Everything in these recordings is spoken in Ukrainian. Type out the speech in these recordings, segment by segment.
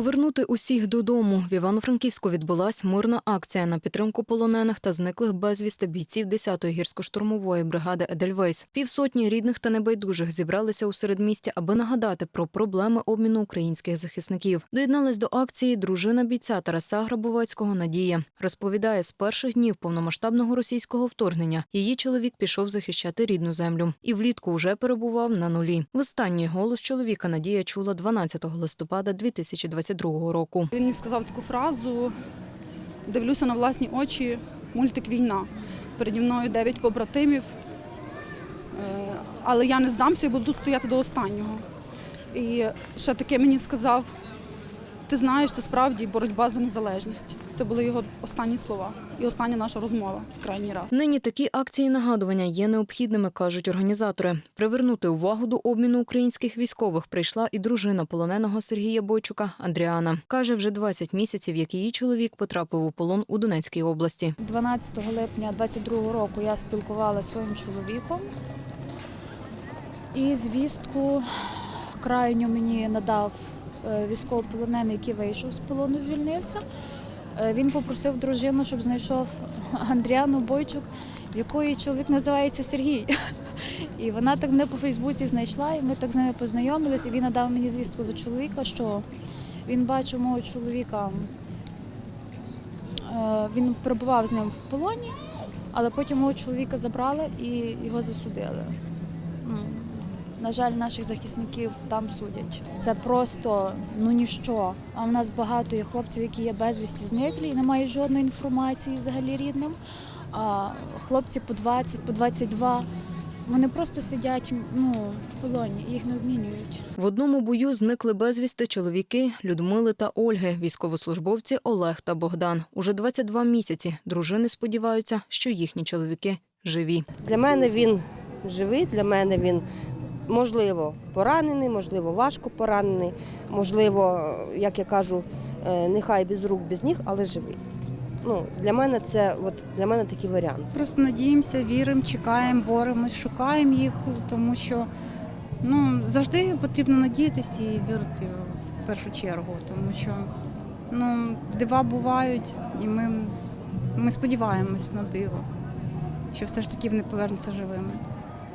Повернути усіх додому в Івано-Франківську відбулась мирна акція на підтримку полонених та зниклих безвісти бійців 10-ї гірсько-штурмової бригади Едельвейс. Півсотні рідних та небайдужих зібралися у середмісті, аби нагадати про проблеми обміну українських захисників. Доєдналась до акції дружина бійця Тараса Грабовецького Надія. Розповідає, з перших днів повномасштабного російського вторгнення її чоловік пішов захищати рідну землю і влітку вже перебував на нулі. Востанній голос чоловіка Надія чула 12 листопада 2022 року. Він мені сказав таку фразу: дивлюся на власні очі, мультик війна. Переді мною дев'ять побратимів, Е, але я не здамся і буду стояти до останнього. І ще таке мені сказав: ти знаєш, це справді боротьба за незалежність. Це були його останні слова і остання наша розмова крайній раз. Нині такі акції нагадування є необхідними, кажуть організатори. Привернути увагу до обміну українських військових прийшла і дружина полоненого Сергія Бойчука Андріана. Каже, вже 20 місяців, як її чоловік потрапив у полон у Донецькій області. 12 липня 22 року я спілкувалася зі своїм чоловіком. І звістку крайню мені надав військовополонений, який вийшов з полону, звільнився. Е, Він попросив дружину, щоб знайшов Андріану Бойчук, якої чоловік називається Сергій. І вона так мене по Фейсбуці знайшла, і ми так з ними познайомилися. І він надав мені звістку за чоловіка, що він бачив мого чоловіка Е, Він перебував з ним в полоні, але потім мого чоловіка забрали і його засудили. На жаль, наших захисників там судять. Це просто ну ніщо. А в нас багато є хлопців, які є безвісті зниклі і немає жодної інформації взагалі рідним. А хлопці по 20, по 22, вони просто сидять ну, в полоні, їх не обмінюють. В одному бою зникли безвісти чоловіки Людмили та Ольги, військовослужбовці Олег та Богдан. Уже 22 місяці дружини сподіваються, що їхні чоловіки живі. Для мене він живий, для мене він можливо поранений, можливо, важко поранений, можливо, як я кажу, е, нехай без рук, без ніг, але живий. Ну, для мене це от для мене такий варіант. Просто надіємося, віримо, чекаємо, боремось, шукаємо їх, тому що ну, завжди потрібно надіятися і вірити в першу чергу, тому що ну, дива бувають, і ми, ми сподіваємось на диво, що все ж таки вони повернуться живими.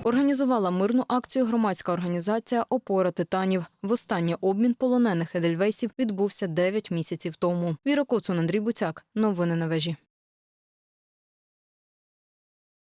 Організувала мирну акцію громадська організація Опора титанів. Востаннє обмін полонених едельвейсів відбувся 9 місяців тому. Віра Коцун, Андрій Буцяк. Новини на вежі.